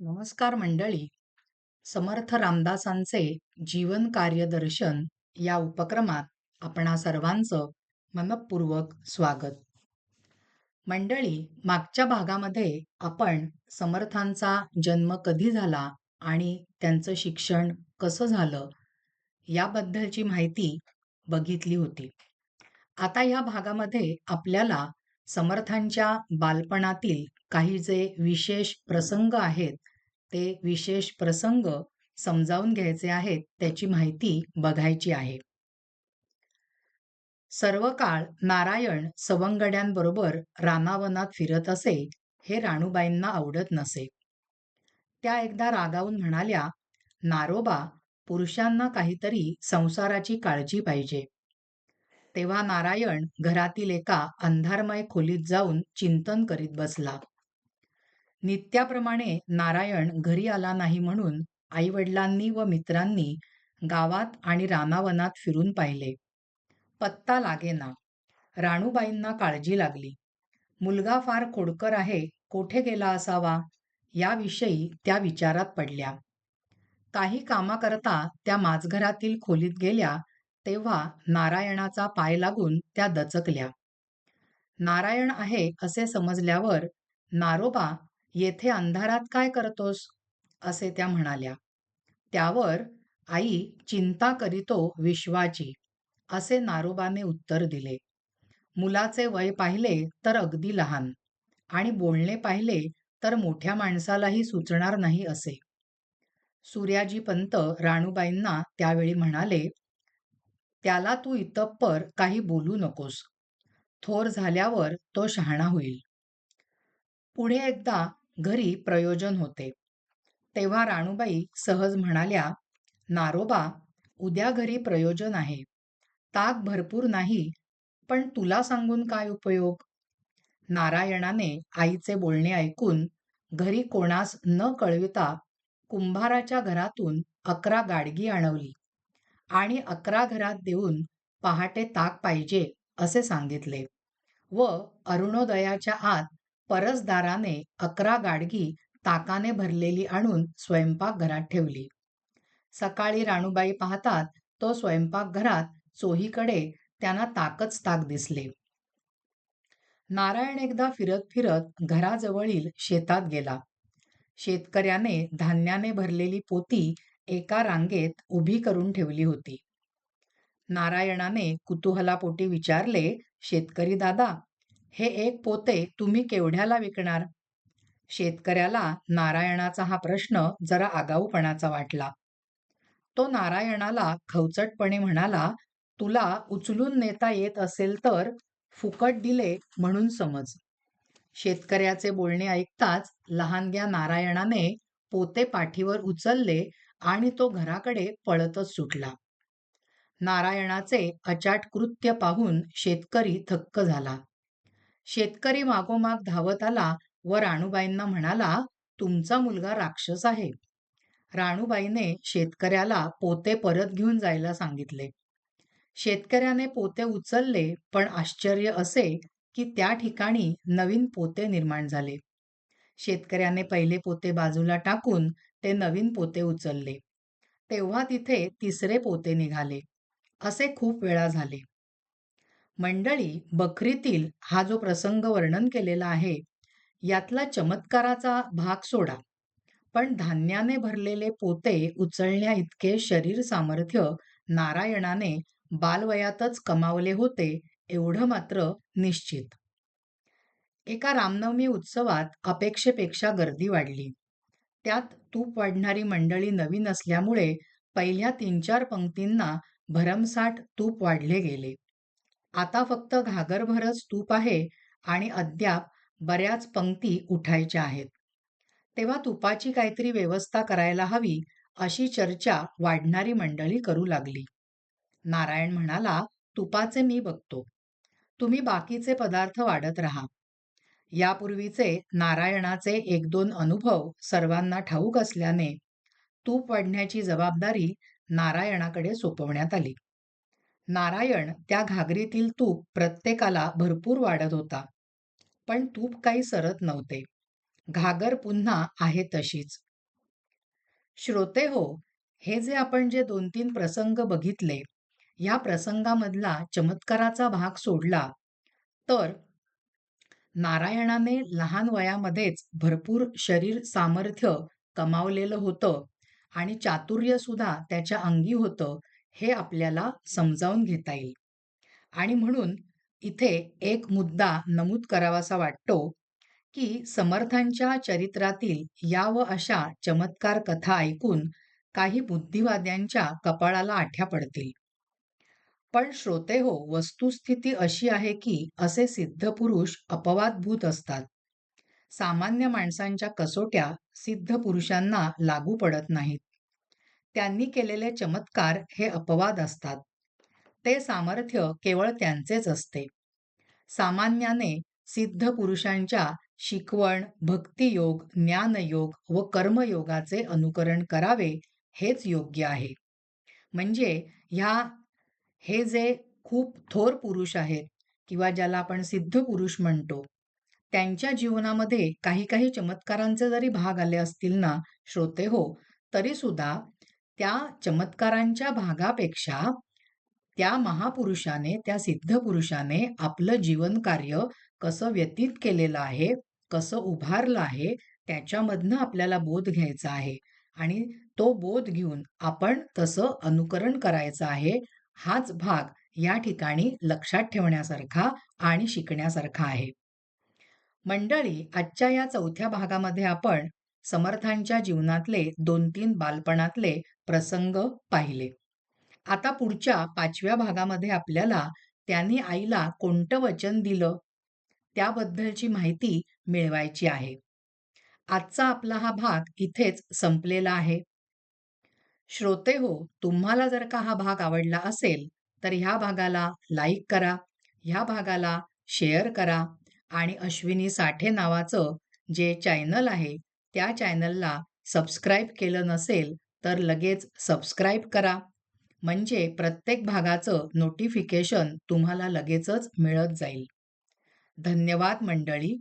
नमस्कार मंडळी. समर्थ रामदासांचे जीवन कार्यदर्शन या उपक्रमात आपणा सर्वांचं मनपूर्वक स्वागत. मंडळी, मागच्या भागामध्ये आपण समर्थांचा जन्म कधी झाला आणि त्यांचं शिक्षण कसं झालं याबद्दलची माहिती बघितली होती. आता या भागामध्ये आपल्याला समर्थांच्या बालपणातील काही जे विशेष प्रसंग आहेत, ते विशेष प्रसंग समजावून घ्यायचे आहेत, त्याची माहिती बघायची आहे. सर्व काळ नारायण सवंगड्यांबरोबर रानावनात फिरत असे, हे राणूबाईंना आवडत नसे. त्या एकदा रागावून म्हणाल्या, नारोबा, पुरुषांना काहीतरी संसाराची काळजी पाहिजे. तेव्हा नारायण घरातील एका अंधारमय खोलीत जाऊन चिंतन करीत बसला. नित्याप्रमाणे नारायण घरी आला नाही म्हणून आईवडिलांनी व मित्रांनी गावात आणि रानावनात फिरून पाहिले. पत्ता लागेना. राणूबाईंना काळजी लागली. मुलगा फार खोडकर आहे, कोठे गेला असावा, याविषयी त्या विचारात पडल्या. काही कामाकरता त्या माझघरातील खोलीत गेल्या, तेव्हा नारायणाचा पाय लागून त्या दचकल्या. नारायण आहे असे समजल्यावर, नारोबा, येथे अंधारात काय करतोस? असे त्या म्हणाल्या. त्यावर, आई, चिंता करीतो विश्वाची, असे नारोबाने उत्तर दिले. मुलाचे वय पाहिले तर अगदी लहान आणि बोलणे पाहिले तर मोठ्या माणसालाही सुचणार नाही असे. सूर्याजीपंत राणूबाईंना त्यावेळी म्हणाले, त्याला तू इतप्पर काही बोलू नकोस. थोर झाल्यावर तो शहाणा होईल. पुढे एकदा घरी प्रयोजन होते. तेव्हा राणूबाई सहज म्हणाल्या, नारोबा, उद्या घरी प्रयोजन आहे. ताक भरपूर नाही, पण तुला सांगून काय उपयोग? नारायणाने आईचे बोलणे ऐकून घरी कोणास न कळविता कुंभाराच्या घरातून अकरा गाडगी आणवली आणि अकरा घरात देऊन पहाटे ताक पाहिजे असे सांगितले व अरुणोदयाच्या आत परसदाराने अकरा गाडगी ताकाने भरलेली आणून स्वयंपाकघरात ठेवली. सकाळी राणूबाई पाहतात तो स्वयंपाकघरात चोहीकडे त्यांना ताकच ताक दिसले. नारायण एकदा फिरत फिरत घराजवळील शेतात गेला. शेतकऱ्याने धान्याने भरलेली पोती एका रांगेत उभी करून ठेवली होती. नारायणाने कुतूहलापोटी विचारले, शेतकरी दादा, हे एक पोते तुम्ही केवढ्याला विकणार? शेतकऱ्याला नारायणाचा हा प्रश्न जरा आगाऊपणाचा वाटला. तो नारायणाला खवचटपणे म्हणाला, तुला उचलून नेता येत असेल तर फुकट दिले म्हणून समज. शेतकऱ्याचे बोलणे ऐकताच लहानग्या नारायणाने पोते पाठीवर उचलले आणि तो घराकडे पळतच सुटला. नारायणाचे अचाट कृत्य पाहून शेतकरी थक्क झाला. शेतकरी मागोमाग धावत आला व राणूबाईंना म्हणाला, तुमचा मुलगा राक्षस आहे. राणूबाईने शेतकऱ्याला पोते परत घेऊन जायला सांगितले. शेतकऱ्याने पोते उचलले पण आश्चर्य असे की त्या ठिकाणी नवीन पोते निर्माण झाले. शेतकऱ्याने पहिले पोते बाजूला टाकून ते नवीन पोते उचलले. तेव्हा तिथे तिसरे पोते निघाले. असे खूप वेळा झाले. मंडळी, बकरीतील हा जो प्रसंग वर्णन केलेला आहे, यातला चमत्काराचा भाग सोडा, पण धान्याने भरलेले पोते उचलण्या इतके शरीर सामर्थ्य नारायणाने बालवयातच कमावले होते एवढं मात्र निश्चित. एका रामनवमी उत्सवात अपेक्षेपेक्षा गर्दी वाढली. त्यात तूप वाढणारी मंडळी नवीन असल्यामुळे पहिल्या तीन चार पंक्तींना भरमसाठ तूप वाढले गेले. आता फक्त घागरभरच तूप आहे आणि अद्याप बऱ्याच पंक्ती उठायच्या आहेत. तेव्हा तुपाची काहीतरी व्यवस्था करायला हवी अशी चर्चा वाढणारी मंडळी करू लागली. नारायण म्हणाला, तुपाचे मी बघतो. तुम्ही बाकीचे पदार्थ वाढत राहा. यापूर्वीचे नारायणाचे एक दोन अनुभव सर्वांना ठाऊक असल्याने तूप वाढण्याची जबाबदारी नारायणाकडे सोपवण्यात आली. नारायण त्या घागरीतील तूप प्रत्येकाला भरपूर वाढत होता. पण तूप काही सरत नव्हते. घागर पुन्हा आहे तशीच. श्रोते हो, हे जे आपण जे 2-3 प्रसंग बघितले, या प्रसंगामधला चमत्काराचा भाग सोडला, तर नारायणाने लहान वयामध्येच भरपूर शरीर सामर्थ्य कमावलेलं होतं आणि चातुर्यसुद्धा त्याच्या अंगी होतं, हे आपल्याला समजावून घेता येईल. आणि म्हणून इथे एक मुद्दा नमूद करावासा वाटतो, की समर्थांच्या चरित्रातील या व अशा चमत्कार कथा ऐकून काही बुद्धिवाद्यांच्या कपाळाला आठ्या पडतील. पण श्रोते हो, वस्तुस्थिती अशी आहे की असे सिद्ध पुरुष अपवादभूत असतात. सामान्य माणसांच्या कसोट्या सिद्ध पुरुषांना लागू पडत नाहीत. त्यांनी केलेले चमत्कार हे अपवाद असतात. ते सामर्थ्य केवळ त्यांचेच असते. सामान्याने सिद्ध पुरुषांच्या शिकवण, भक्तियोग, ज्ञानयोग व कर्मयोगाचे अनुकरण करावे हेच योग्य आहे. म्हणजे ह्या हे जे खूप थोर पुरुष आहेत किंवा ज्याला आपण सिद्ध पुरुष म्हणतो, त्यांच्या जीवनामध्ये काही-काही चमत्कारांचे जरी भाग आले असतील ना, श्रोते हो, तरी सुद्धा त्या चमत्कारांच्या भागापेक्षा त्या महापुरुषाने, त्या सिद्ध पुरुषाने आपलं जीवन कार्य कसं व्यतीत केलेलं आहे, कसं उभारलं आहे, त्याच्यामधनं आपल्याला बोध घ्यायचा आहे आणि तो बोध घेऊन आपण तसं अनुकरण करायचं आहे. हाच भाग या ठिकाणी लक्षात ठेवण्यासारखा आणि शिकण्यासारखा आहे. मंडळी, आजच्या या चौथ्या भागामध्ये आपण समर्थांच्या जीवनातले 2-3 बालपणातले प्रसंग पाहिले. आता पुढच्या पाचव्या भागामध्ये आपल्याला त्यांनी आईला कोणतं वचन दिलं, त्याबद्दलची माहिती मिळवायची आहे. आजचा आपला हा भाग इथेच संपलेला आहे. श्रोते हो, तुम्हाला जर का हा भाग आवडला असेल, तर ह्या भागाला लाईक करा, ह्या भागाला शेअर करा आणि अश्विनी साठे नावाचं जे चॅनल आहे, त्या चॅनलला सबस्क्राईब केलं नसेल, तर लगेच सबस्क्राईब करा. म्हणजे प्रत्येक भागाचं नोटिफिकेशन तुम्हाला लगेचच मिळत जाईल. धन्यवाद मंडळी.